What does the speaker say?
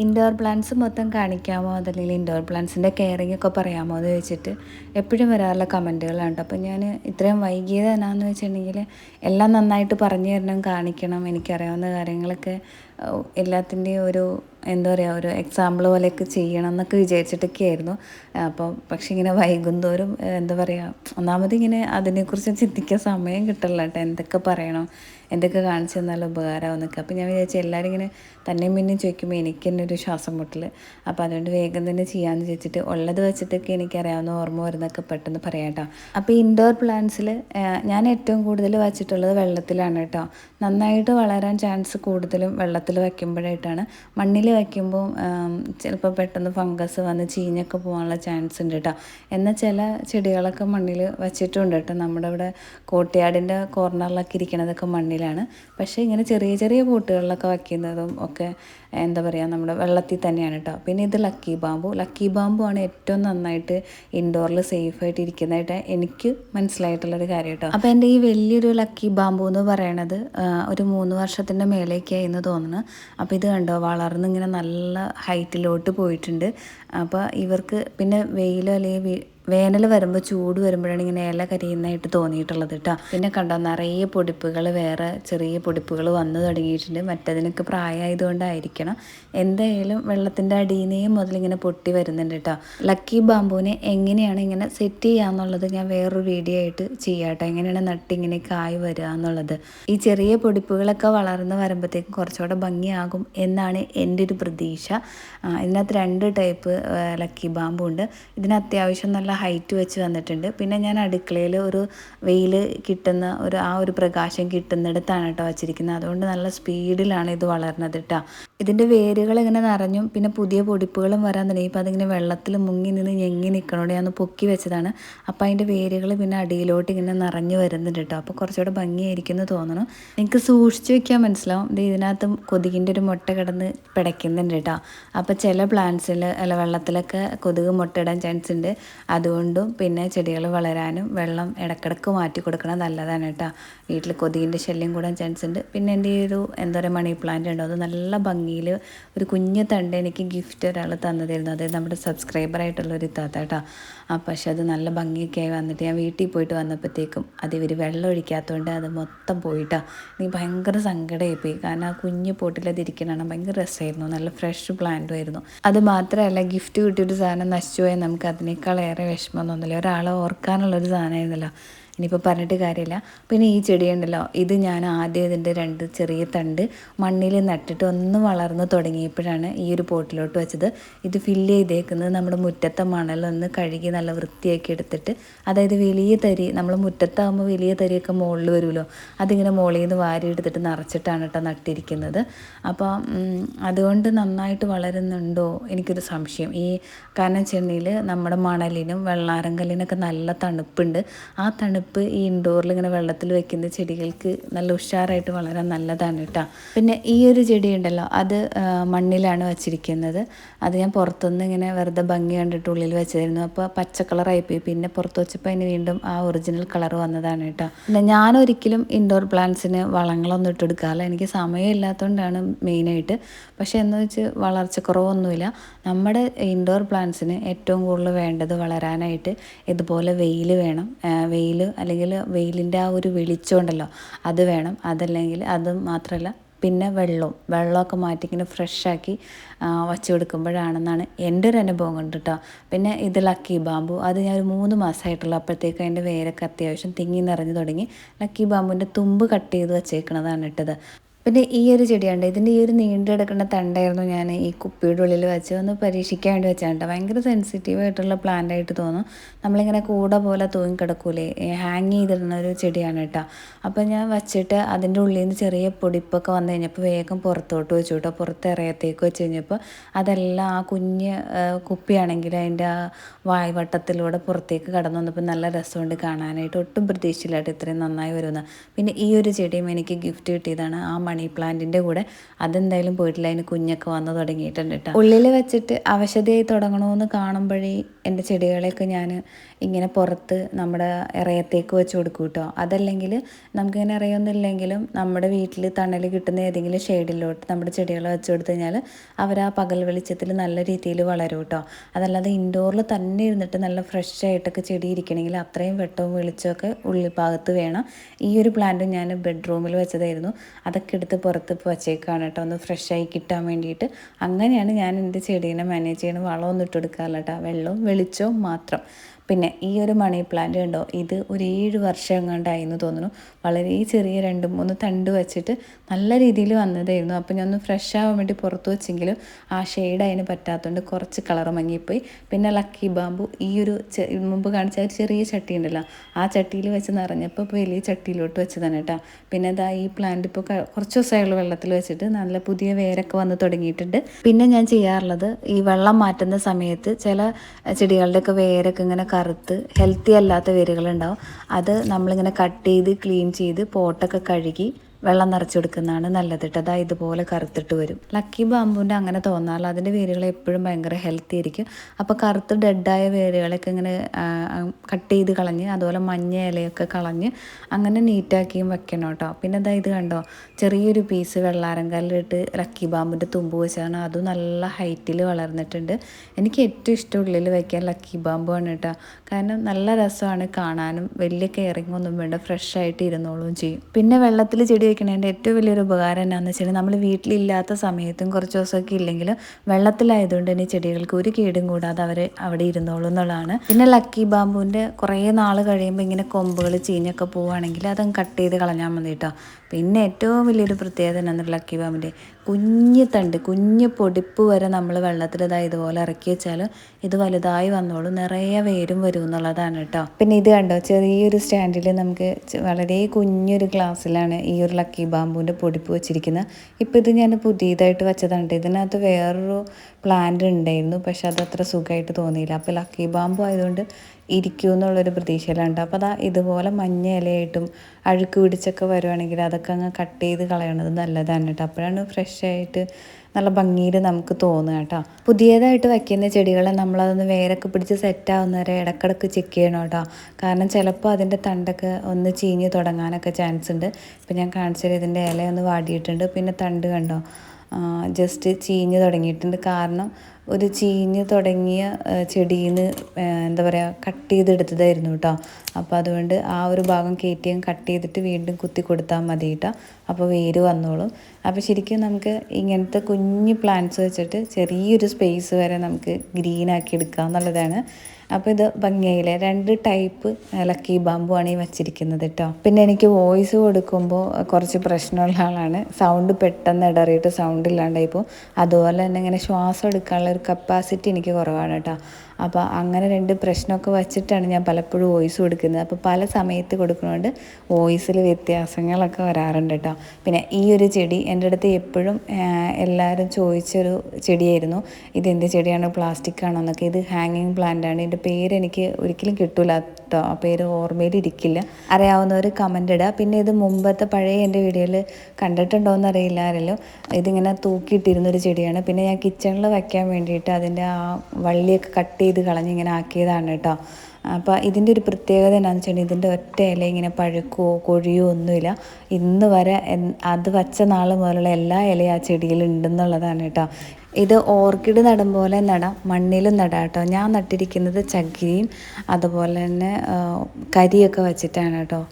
Indoor plants മൊത്തം കാണിക്കാമോ? അതല്ലെങ്കിൽ ഇൻഡോർ പ്ലാന്റ്സിന്റെ കെയറിങ് ഒക്കെ പറയാമോ എന്ന് ചോദിച്ചിട്ട് എപ്പോഴും വരാറുള്ള കമന്റുകളാണ് അപ്പോൾ ഞാൻ ഇത്രയും വൈകിയത് എന്നാന്ന് വെച്ചിട്ടുണ്ടെങ്കിൽ എല്ലാം നന്നായിട്ട് പറഞ്ഞു തരണം കാണിക്കണം എനിക്കറിയാവുന്ന കാര്യങ്ങളൊക്കെ എല്ലാത്തിന്റെയും ഒരു എന്താ പറയുക ഒരു എക്സാമ്പിൾ പോലെയൊക്കെ ചെയ്യണം എന്നൊക്കെ വിചാരിച്ചിട്ടൊക്കെ ആയിരുന്നു അപ്പോൾ പക്ഷെ ഇങ്ങനെ വൈകുന്തോറും എന്താ പറയുക ഒന്നാമത് ഇങ്ങനെ അതിനെക്കുറിച്ച് ചിന്തിക്കാൻ സമയം കിട്ടില്ല കേട്ടോ. എന്തൊക്കെ പറയണം എന്തൊക്കെ കാണിച്ചു തന്നാൽ ഉപകാരമാവുന്നൊക്കെ. അപ്പോൾ ഞാൻ വിചാരിച്ചു എല്ലാവരും ഇങ്ങനെ തന്നെയും പിന്നെയും ചോദിക്കുമ്പോൾ എനിക്ക് തന്നെ ഒരു ശ്വാസം മുട്ടൽ അപ്പോൾ അതുകൊണ്ട് വേഗം തന്നെ ചെയ്യാമെന്ന് ചോദിച്ചിട്ട് ഉള്ളത് വെച്ചിട്ടൊക്കെ എനിക്കറിയാവുന്ന ഓർമ്മ വരുന്നൊക്കെ പെട്ടെന്ന് പറയാം കേട്ടോ. അപ്പോൾ ഇൻഡോർ പ്ലാന്റ്സിൽ ഞാൻ ഏറ്റവും കൂടുതൽ വച്ചിട്ടുള്ളത് വെള്ളത്തിലാണ് കേട്ടോ. നന്നായിട്ട് വളരാൻ ചാൻസ് കൂടുതലും വെള്ളത്തിൽ വയ്ക്കുമ്പോഴായിട്ടാണ്. മണ്ണിൽ വയ്ക്കുമ്പോൾ ചിലപ്പോൾ പെട്ടെന്ന് ഫംഗസ് വന്ന് ചീഞ്ഞൊക്കെ പോകാനുള്ള ചാൻസ് ഉണ്ട് കേട്ടോ എന്നാൽ ചില ചെടികളൊക്കെ മണ്ണിൽ വച്ചിട്ടുണ്ട് കേട്ടോ നമ്മുടെ ഇവിടെ കോട്ടയാടിന്റെ കോർണറിലൊക്കെ ഇരിക്കണതൊക്കെ മണ്ണിലാണ്. പക്ഷേ ഇങ്ങനെ ചെറിയ ചെറിയ പോട്ടുകളിലൊക്കെ വയ്ക്കുന്നതും ഒക്കെ എന്താ പറയുക നമ്മുടെ വെള്ളത്തിൽ തന്നെയാണ് കേട്ടോ പിന്നെ ഇത് ലക്കി ബാമ്പു ലക്കി ബാമ്പു ആണ് ഏറ്റവും നന്നായിട്ട് ഇൻഡോറിൽ സേഫ് ആയിട്ട് ഇരിക്കുന്നതായിട്ട് എനിക്ക് മനസ്സിലായിട്ടുള്ളൊരു കാര്യം കേട്ടോ അപ്പോൾ എന്റെ ഈ വലിയൊരു ലക്കി ബാമ്പു എന്ന് പറയണത് ഒരു മൂന്ന് വർഷത്തിന്റെ മേലേക്കായി എന്ന് തോന്നുന്നു. അപ്പോൾ ഇത് കണ്ടോ വളർന്ന് ഇങ്ങനെ നല്ല ഹൈറ്റിലോട്ട് പോയിട്ടുണ്ട്. അപ്പോൾ ഇവർക്ക് പിന്നെ വെയിലോ അല്ലെങ്കിൽ വേനൽ വരുമ്പോൾ ചൂട് വരുമ്പോഴാണ് ഇങ്ങനെ ഇല കരിയുന്നതായിട്ട് തോന്നിയിട്ടുള്ളത് കേട്ടോ പിന്നെ കണ്ടോ നിറയെ പൊടിപ്പുകൾ വേറെ ചെറിയ പൊടിപ്പുകൾ വന്നു തുടങ്ങിയിട്ടുണ്ട്. മറ്റതിനൊക്കെ പ്രായമായതുകൊണ്ടായിരിക്കണം. എന്തായാലും വെള്ളത്തിന്റെ അടിയിൽ നിന്നേ മുതലിങ്ങനെ പൊട്ടി വരുന്നുണ്ട് കേട്ടോ ലക്കി ബാമ്പുവിനെ എങ്ങനെയാണ് ഇങ്ങനെ സെറ്റ് ചെയ്യാന്നുള്ളത് ഞാൻ വേറൊരു വീഡിയോ ആയിട്ട് ചെയ്യാം കേട്ടോ എങ്ങനെയാണ് നട്ട് ഇങ്ങനെ കായ് വരിക എന്നുള്ളത്. ഈ ചെറിയ പൊടിപ്പുകളൊക്കെ വളർന്ന് വരുമ്പോഴത്തേക്കും കുറച്ചുകൂടെ ഭംഗിയാകും എന്നാണ് എന്റെ ഒരു പ്രതീക്ഷ. ഇതിനകത്ത് രണ്ട് ടൈപ്പ് ലക്കി ബാമ്പു ഉണ്ട് ഇതിന് അത്യാവശ്യം നല്ല ഹൈറ്റ് വെച്ച് വന്നിട്ടുണ്ട്. പിന്നെ ഞാൻ അടുക്കളയിൽ ഒരു വെയിൽ കിട്ടുന്ന ഒരു ആ ഒരു പ്രകാശം കിട്ടുന്നിടത്താണ് കേട്ടോ വച്ചിരിക്കുന്നത്. അതുകൊണ്ട് നല്ല സ്പീഡിലാണ് ഇത് വളർന്നത് കേട്ടോ ഇതിന്റെ വേരുകൾ ഇങ്ങനെ നിറഞ്ഞും പിന്നെ പുതിയ പൊടിപ്പുകളും വരാൻ തുടങ്ങി ഇപ്പോൾ അതിങ്ങനെ വെള്ളത്തിൽ മുങ്ങി നിന്ന് ഞെങ്ങി നിൽക്കണോടെ ഞാൻ പൊക്കി വെച്ചതാണ്. അപ്പോൾ അതിന്റെ വേരുകൾ പിന്നെ അടിയിലോട്ട് ഇങ്ങനെ നിറഞ്ഞു വരുന്നുണ്ട് കേട്ടോ അപ്പോൾ കുറച്ചുകൂടെ ഭംഗിയായിരിക്കും എന്ന് തോന്നണം എനിക്ക് സൂക്ഷിച്ച് വെക്കാൻ മനസ്സിലാവും. ഇത് ഇതിനകത്ത് കൊതുകിന്റെ ഒരു മുട്ട കിടന്ന് പിടയ്ക്കുന്നുണ്ട് കേട്ടോ അപ്പോൾ ചില പ്ലാന്റ്സിൽ അല്ല വെള്ളത്തിലൊക്കെ കൊതുക് ഇടാൻ ചാൻസ് ഉണ്ട്. അതുകൊണ്ടും പിന്നെ ചെടികൾ വളരാനും വെള്ളം ഇടക്കിടക്ക് മാറ്റി കൊടുക്കണം നല്ലതാണ് കേട്ടോ. വീട്ടിൽ കൊതുകിന്റെ ശല്യം കൂടാൻ ചാൻസ് ഉണ്ട്. പിന്നെ എന്റെ ഈ ഒരു എന്താ പറയുക മണി പ്ലാന്റ് ഉണ്ടോ അത് നല്ല ഭംഗിയിൽ ഒരു കുഞ്ഞു തണ്ട് എനിക്ക് ഗിഫ്റ്റ് ഒരാൾ തന്നതായിരുന്നു. അതായത് നമ്മുടെ സബ്സ്ക്രൈബർ ആയിട്ടുള്ള ഒരു ഇത്താത്ത കേട്ടോ. ആ പക്ഷേ അത് നല്ല ഭംഗിയൊക്കെ ആയി വന്നിട്ട് ഞാൻ വീട്ടിൽ പോയിട്ട് വന്നപ്പോഴത്തേക്കും അത് ഇവർ വെള്ളം ഒഴിക്കാത്തതുകൊണ്ട് അത് മൊത്തം പോയിട്ടാണ് എനിക്ക് ഭയങ്കര സങ്കടമായി പോയി. കാരണം ആ കുഞ്ഞ് പോട്ടിലത് ഇരിക്കണതാണ് ഭയങ്കര രസമായിരുന്നു. നല്ല ഫ്രഷ് പ്ലാന്റും ആയിരുന്നു. അത് മാത്രമല്ല ഗിഫ്റ്റ് കിട്ടിയൊരു സാധനം നശിച്ചു പോയാൽ നമുക്ക് അതിനേക്കാളേറെ വിഷമമൊന്നുമില്ല ഒരാളെ ഓർക്കാനുള്ളൊരു സാധനമായിരുന്നല്ലോ. ഇനിയിപ്പോൾ പറഞ്ഞിട്ട് കാര്യമില്ല. പിന്നെ ഈ ചെടിയുണ്ടല്ലോ ഇത് ഞാൻ ആദ്യം ഇതിന്റെ രണ്ട് ചെറിയ തണ്ട് മണ്ണിൽ നട്ടിട്ട് ഒന്ന് വളർന്ന് തുടങ്ങിയപ്പോഴാണ് ഈ ഒരു പോട്ടിലോട്ട് വെച്ചത്. ഇത് ഫില്ല് ചെയ്തേക്കുന്നത് നമ്മുടെ മുറ്റത്തെ മണലൊന്ന് കഴുകി നല്ല വൃത്തിയാക്കി എടുത്തിട്ട് അതായത് വലിയ തരി നമ്മൾ മുറ്റത്താകുമ്പോൾ വലിയ തരിയൊക്കെ മുകളിൽ വരുമല്ലോ അതിങ്ങനെ മുകളിൽ നിന്ന് വാരി എടുത്തിട്ട് നിറച്ചിട്ടാണ് കേട്ടോ നട്ടിരിക്കുന്നത്. അപ്പോൾ അതുകൊണ്ട് നന്നായിട്ട് വളരുന്നുണ്ടോ എനിക്കൊരു സംശയം. ഈ കാരണം ചെണ്ണിയിൽ നമ്മുടെ മണലിനും വെള്ളാരങ്കലിനൊക്കെ നല്ല തണുപ്പുണ്ട്. ആ തണുപ്പ് തണുപ്പ് ഈ ഇൻഡോറിൽ ഇങ്ങനെ വെള്ളത്തിൽ വെക്കുന്ന ചെടികൾക്ക് നല്ല ഉഷാറായിട്ട് വളരാൻ നല്ലതാണ് കേട്ടോ പിന്നെ ഈ ഒരു ചെടി ഉണ്ടല്ലോ അത് മണ്ണിലാണ് വച്ചിരിക്കുന്നത്. അത് ഞാൻ പുറത്തുനിന്ന് ഇങ്ങനെ വെറുതെ ഭംഗി കണ്ടിട്ട് ഉള്ളിൽ വെച്ചായിരുന്നു അപ്പോൾ പച്ച കളറായിപ്പോയി പിന്നെ പുറത്ത് വെച്ചപ്പോൾ അതിന് വീണ്ടും ആ ഒറിജിനൽ കളർ വന്നതാണ് കേട്ടോ പിന്നെ ഞാൻ ഒരിക്കലും ഇൻഡോർ പ്ലാന്റ്സിന് വളങ്ങളൊന്നും ഇട്ടെടുക്കാറില്ല എനിക്ക് സമയമില്ലാത്തതുകൊണ്ടാണ് മെയിനായിട്ട്. പക്ഷേ എന്ന് വെച്ച് വളർച്ചക്കുറവൊന്നുമില്ല. നമ്മുടെ ഇൻഡോർ പ്ലാന്റ്സിന് ഏറ്റവും കൂടുതൽ വേണ്ടത് വളരാനായിട്ട് ഇതുപോലെ വെയിൽ വേണം. വെയിൽ അല്ലെങ്കിൽ വെയിലിന്റെ ആ ഒരു വെളിച്ചം ഉണ്ടല്ലോ അത് വേണം. അതല്ലെങ്കിൽ അത് മാത്രമല്ല പിന്നെ വെള്ളവും. വെള്ളമൊക്കെ മാറ്റി ഇങ്ങനെ ഫ്രഷാക്കി വച്ച് കൊടുക്കുമ്പോഴാണെന്നാണ് എന്റെ ഒരു അനുഭവം കൊണ്ട് കേട്ടോ പിന്നെ ഇത് ലക്കി ബാമ്പു. അത് ഞാൻ ഒരു മൂന്ന് മാസമായിട്ടുള്ള. അപ്പോഴത്തേക്ക് അതിന്റെ വേരൊക്കെ അത്യാവശ്യം തിങ്ങി നിറഞ്ഞു തുടങ്ങി. ലക്കി ബാമ്പുവിന്റെ തുമ്പ് കട്ട് ചെയ്ത് വച്ചേക്കണതാണ് ഇട്ടത്. പിന്നെ ഈ ഒരു ചെടിയുണ്ട് ഇതിന്റെ ഈ ഒരു നീണ്ടു കിടക്കുന്ന തണ്ടായിരുന്നു ഞാൻ ഈ കുപ്പിയുടെ ഉള്ളിൽ വെച്ച് ഒന്ന് പരീക്ഷിക്കാൻ വേണ്ടി വെച്ചാണ് ഭയങ്കര സെൻസിറ്റീവ് ആയിട്ടുള്ള പ്ലാന്റ് ആയിട്ട് തോന്നും. നമ്മളിങ്ങനെ കൂടെ പോലെ തൂങ്ങി കിടക്കൂലേ. ഹാങ് ചെയ്തിടുന്ന ഒരു ചെടിയാണ് കേട്ടോ അപ്പോൾ ഞാൻ വെച്ചിട്ട് അതിന്റെ ഉള്ളിൽ നിന്ന് ചെറിയ പൊടിപ്പൊക്കെ വന്നു കഴിഞ്ഞപ്പോൾ വേഗം പുറത്തോട്ട് വെച്ചു കേട്ടോ പുറത്ത് ഇറയത്തേക്ക് വെച്ച് കഴിഞ്ഞപ്പോൾ അതെല്ലാം ആ കുഞ്ഞ് കുപ്പിയാണെങ്കിൽ അതിന്റെ ആ വായ്വട്ടത്തിലൂടെ പുറത്തേക്ക് കടന്നു വന്നപ്പോൾ നല്ല രസമുണ്ട് കാണാനായിട്ട്. ഒട്ടും പ്രതീക്ഷയില്ലായിട്ട് ഇത്രയും നന്നായി വരുന്നത് പിന്നെ ഈ ഒരു ചെടിയും എനിക്ക് ഗിഫ്റ്റ് കിട്ടിയതാണ്. ആ മണി മണി പ്ലാന്റിന്റെ കൂടെ. അതെന്തായാലും പോയിട്ടില്ല. അതിന് കുഞ്ഞൊക്കെ വന്ന് തുടങ്ങിയിട്ടുണ്ട് കേട്ടോ ഉള്ളിൽ വെച്ചിട്ട് അവശതയായി തുടങ്ങണമെന്ന് കാണുമ്പോഴേ എന്റെ ചെടികളെയൊക്കെ ഞാൻ ഇങ്ങനെ പുറത്ത് നമ്മുടെ ഇറയത്തേക്ക് വെച്ച് കൊടുക്കും കേട്ടോ അതല്ലെങ്കിൽ നമുക്കിങ്ങനെ ഇറയൊന്നുമില്ലെങ്കിലും നമ്മുടെ വീട്ടിൽ തണൽ കിട്ടുന്ന ഏതെങ്കിലും ഷെയ്ഡിലോട്ട് നമ്മുടെ ചെടികൾ വെച്ച് കൊടുത്തു കഴിഞ്ഞാൽ അവർ ആ പകൽ വെളിച്ചത്തിൽ നല്ല രീതിയിൽ വളരും കേട്ടോ അതല്ലാതെ ഇൻഡോറിൽ തന്നെ ഇരുന്നിട്ട് നല്ല ഫ്രഷ് ആയിട്ടൊക്കെ ചെടി ഇരിക്കണമെങ്കിൽ അത്രയും വെട്ടവും വെളിച്ചമൊക്കെ ഉള്ളിൽ ഭാഗത്ത് വേണം. ഈ ഒരു പ്ലാന്റ് ഞാൻ ബെഡ്റൂമിൽ വെച്ചതായിരുന്നു. അതൊക്കെ എടുത്ത് പുറത്ത് വച്ചേക്കാണ് കേട്ടോ. ഒന്ന് ഫ്രഷായി കിട്ടാൻ വേണ്ടിയിട്ട്. അങ്ങനെയാണ് ഞാൻ എന്റെ ചെടീനെ മാനേജ് ചെയ്യണം വളമൊന്നും ഇട്ട് കൊടുക്കാറില്ല കേട്ടോ. വെള്ളവും വെളിച്ചവും മാത്രം. പിന്നെ ഈ ഒരു മണി പ്ലാന്റ് ഉണ്ടോ ഇത് ഒരു ഏഴ് വർഷം എങ്ങാണ്ടായി എന്ന് തോന്നുന്നു. വളരെ ചെറിയ രണ്ട് മൂന്ന് തണ്ട് വെച്ചിട്ട് നല്ല രീതിയിൽ വന്നതായിരുന്നു. അപ്പോൾ ഞാൻ ഒന്ന് ഫ്രഷ് ആവാൻ വേണ്ടി പുറത്ത് വെച്ചെങ്കിലും ആ ഷെയ്ഡ് അതിന് പറ്റാത്തതുകൊണ്ട് കുറച്ച് കളർ മങ്ങിപ്പോയി. പിന്നെ ലക്കി ബാമ്പു ഈ ഒരു മുമ്പ് കാണിച്ച ഒരു ചെറിയ ചട്ടി ഉണ്ടല്ലോ. ആ ചട്ടിയിൽ വെച്ച് നിറഞ്ഞപ്പോൾ വലിയ ചട്ടിയിലോട്ട് വെച്ചതാണ് കേട്ടോ. പിന്നെ ഇതാ ഈ പ്ലാന്റ് ഇപ്പോൾ കുറച്ച് ദിവസമായുള്ള വെള്ളത്തിൽ വെച്ചിട്ട്. നല്ല പുതിയ വേരൊക്കെ വന്ന് തുടങ്ങിയിട്ടുണ്ട്. പിന്നെ ഞാൻ ചെയ്യാറുള്ളത് ഈ വെള്ളം മാറ്റുന്ന സമയത്ത് ചില ചെടികളുടെയൊക്കെ വേരൊക്കെ ഇങ്ങനെ കറുത്ത് ഹെൽത്തി അല്ലാത്ത വേരുകളുണ്ടാവും. അത് നമ്മളിങ്ങനെ കട്ട് ചെയ്ത് ക്ലീൻ ചെയ്ത് പോട്ടൊക്കെ കഴുകി വെള്ളം നിറച്ച് കൊടുക്കുന്നതാണ് നല്ലത് കേട്ടോ അതാ ഇതുപോലെ കറുത്തിട്ട് വരും. ലക്കി ബാമ്പുവിന്റെ അങ്ങനെ തോന്നാറില്ല. അതിന്റെ വേരുകൾ എപ്പോഴും ഭയങ്കര ഹെൽത്തി ആയിരിക്കും. അപ്പോൾ കറുത്ത് ഡെഡായ വേരുകളൊക്കെ ഇങ്ങനെ കട്ട് ചെയ്ത് കളഞ്ഞ് അതുപോലെ മഞ്ഞ ഇലയൊക്കെ കളഞ്ഞ് അങ്ങനെ നീറ്റാക്കിയും വെക്കണം കേട്ടോ പിന്നെ അതാ ഇത് കണ്ടോ? ചെറിയൊരു പീസ് വെള്ളാരങ്കല്ലിട്ട് ലക്കി ബാമ്പിന്റെ തുമ്പ് വെച്ചാണ് അതും നല്ല ഹൈറ്റിൽ വളർന്നിട്ടുണ്ട്. എനിക്ക് ഏറ്റവും ഇഷ്ടം ഉള്ളിൽ വയ്ക്കാൻ ലക്കി ആണ് കേട്ടോ കാരണം നല്ല രസമാണ് കാണാനും. വലിയ കെയറിങ് ഒന്നും വേണ്ട. ഫ്രഷ് ആയിട്ട് ഇരുന്നോളും ചെയ്യും. പിന്നെ വെള്ളത്തിൽ ചെടി വെക്കണതിന്റെ ഏറ്റവും വലിയൊരു ഉപകാരം എന്താണെന്ന് വെച്ചാൽ നമ്മൾ വീട്ടിലില്ലാത്ത സമയത്തും കുറച്ച് ദിവസമൊക്കെ ഇല്ലെങ്കിലും വെള്ളത്തിലായതുകൊണ്ട് തന്നെ ചെടികൾക്ക് ഒരു കേടും കൂടാതെ അവർ അവിടെ ഇരുന്നോളും എന്നുള്ളതാണ്. പിന്നെ ലക്കി ബാമ്പുവിന്റെ കുറേ നാൾ കഴിയുമ്പോൾ ഇങ്ങനെ കൊമ്പുകൾ ചീഞ്ഞൊക്കെ പോവുകയാണെങ്കിൽ അതങ്ങ് കട്ട് ചെയ്ത് കളഞ്ഞാൽ മതി കേട്ടോ പിന്നെ ഏറ്റവും വലിയൊരു പ്രത്യേകത എന്നാണ് ലക്കി ബാമിന്റെ കുഞ്ഞ് തണ്ട് കുഞ്ഞ് പൊടിപ്പ് വരെ നമ്മൾ വെള്ളത്തിൽ ഇതാ ഇതുപോലെ ഇറക്കി വെച്ചാൽ ഇത് വലുതായി വന്നോളും നിറയെ വേരും വരും എന്നുള്ളതാണ് കേട്ടോ. പിന്നെ ഇത് കണ്ടോ ചെറിയൊരു സ്റ്റാൻഡിൽ നമുക്ക് വളരെ കുഞ്ഞൊരു ഗ്ലാസ്സിലാണ് ഈ ഒരു ലക്കി ബാമ്പുവിന്റെ പൊടിപ്പ് വെച്ചിരിക്കുന്നത്. ഇപ്പോൾ ഇത് ഞാൻ പുതിയതായിട്ട് വെച്ചതാണ് ഇതിനകത്ത് വേറൊരു പ്ലാന്റ് ഉണ്ടായിരുന്നു പക്ഷെ അത് അത്ര സുഖമായിട്ട് തോന്നിയില്ല. അപ്പോൾ ലക്കി ബാമ്പു ആയതുകൊണ്ട് ഇരിക്കും എന്നുള്ളൊരു പ്രതീക്ഷയിലുണ്ട് അപ്പോൾ അതാ ഇതുപോലെ മഞ്ഞ ഇലയായിട്ടും അഴുക്ക് പിടിച്ചൊക്കെ വരുവാണെങ്കിൽ അതൊക്കെ അങ്ങ് കട്ട് ചെയ്ത് കളയണത് നല്ലതാണ് കേട്ടോ. അപ്പോഴാണ് ഫ്രഷ് ആയിട്ട് നല്ല ഭംഗിയിൽ നമുക്ക് തോന്നുക കേട്ടോ. പുതിയതായിട്ട് വയ്ക്കുന്ന ചെടികളെ നമ്മളതൊന്ന് വേരൊക്കെ പിടിച്ച് സെറ്റ് ആവുന്നവരെ ഇടക്കിടക്ക് ചെക്ക് ചെയ്യണം കേട്ടോ. കാരണം ചിലപ്പോൾ അതിന്റെ തണ്ടൊക്കെ ഒന്ന് ചീഞ്ഞ് തുടങ്ങാനൊക്കെ ചാൻസ് ഉണ്ട്. ഇപ്പം ഞാൻ കാണിച്ചത് ഇതിന്റെ ഇലയൊന്ന് വാടിയിട്ടുണ്ട്. പിന്നെ തണ്ട് കണ്ടോ? ജസ്റ്റ് ചീഞ്ഞ് തുടങ്ങിയിട്ടുണ്ട്. കാരണം ഒരു ചീഞ്ഞ് തുടങ്ങിയ ചെടിയിൽ നിന്ന് എന്താ പറയുക കട്ട് ചെയ്തെടുത്തതായിരുന്നു കേട്ടോ അപ്പോൾ അതുകൊണ്ട് ആ ഒരു ഭാഗം കയറ്റി കട്ട് ചെയ്തിട്ട് വീണ്ടും കുത്തി കൊടുത്താൽ മതി കേട്ടോ അപ്പോൾ വേര് വന്നോളും. അപ്പോൾ ശരിക്കും നമുക്ക് ഇങ്ങനത്തെ കുഞ്ഞ് പ്ലാന്റ്സ് വെച്ചിട്ട് ചെറിയൊരു സ്പേസ് വരെ നമുക്ക് ഗ്രീനാക്കി എടുക്കാം എന്നുള്ളതാണ്. അപ്പോൾ ഇത് ഭംഗിയായില്ലേ? രണ്ട് ടൈപ്പ് ലക്കി ബാമ്പു ആണ് ഈ വച്ചിരിക്കുന്നത് കേട്ടോ പിന്നെ എനിക്ക് വോയിസ് കൊടുക്കുമ്പോൾ കുറച്ച് പ്രശ്നമുള്ള ആളാണ്. സൗണ്ട് പെട്ടെന്ന് ഇടറിയിട്ട് സൗണ്ട് ഇല്ലാണ്ടായിപ്പോൾ അതുപോലെ തന്നെ ഇങ്ങനെ ശ്വാസം എടുക്കാനുള്ള ഒരു കപ്പാസിറ്റി എനിക്ക് കുറവാണ് കേട്ടോ. അപ്പോൾ അങ്ങനെ രണ്ട് പ്രശ്നമൊക്കെ വച്ചിട്ടാണ് ഞാൻ പലപ്പോഴും വോയിസ് കൊടുക്കുന്നത്. അപ്പോൾ പല സമയത്ത് കൊടുക്കുന്നതുകൊണ്ട് വോയിസിൽ വ്യത്യാസങ്ങളൊക്കെ വരാറുണ്ട് കേട്ടോ. പിന്നെ ഈ ഒരു ചെടി എന്റെ അടുത്ത് എപ്പോഴും എല്ലാവരും ചോദിച്ചൊരു ചെടിയായിരുന്നു. ഇതെന്ത് ചെടിയാണ്? പ്ലാസ്റ്റിക് ആണോ എന്നൊക്കെ. ഇത് ഹാങ്ങിങ് പ്ലാന്റ് ആണ്. ഇതിന്റെ പേര് എനിക്ക് ഒരിക്കലും കിട്ടൂല കേട്ടോ. ആ പേര് ഓർമ്മയിൽ ഇരിക്കില്ല. അറിയാവുന്നവർ കമന്റ് ഇടുക പിന്നെ ഇത് മുമ്പത്തെ പഴയ എന്റെ വീഡിയോയിൽ കണ്ടിട്ടുണ്ടോ എന്ന് അറിയില്ല ആരല്ലോ. ഇതിങ്ങനെ തൂക്കിയിട്ടിരുന്നൊരു ചെടിയാണ്. പിന്നെ ഞാൻ കിച്ചണിൽ വയ്ക്കാൻ വേണ്ടിയിട്ട് അതിന്റെ ആ വള്ളിയൊക്കെ കട്ട് ചെയ്ത് കളഞ്ഞ് ഇങ്ങനെ ആക്കിയതാണ് കേട്ടോ. അപ്പോൾ ഇതിന്റെ ഒരു പ്രത്യേകത എന്താണെന്ന് വെച്ചിട്ടുണ്ടെങ്കിൽ ഇതിന്റെ ഒറ്റ ഇല ഇങ്ങനെ പഴുക്കോ കൊഴിയോ ഒന്നുമില്ല. ഇന്ന് വരെ അത് വച്ച നാൾ മുതലുള്ള എല്ലാ ഇലയും ആ ചെടിയിൽ ഉണ്ടെന്നുള്ളതാണ് കേട്ടോ. ഇത് ഓർക്കിഡ് നടും പോലെ നടാം മണ്ണിലും നടാം കേട്ടോ. ഞാൻ നട്ടിരിക്കുന്നത് ചകിരിയും അതുപോലെ തന്നെ കരിയൊക്കെ വെച്ചിട്ടാണ് കേട്ടോ.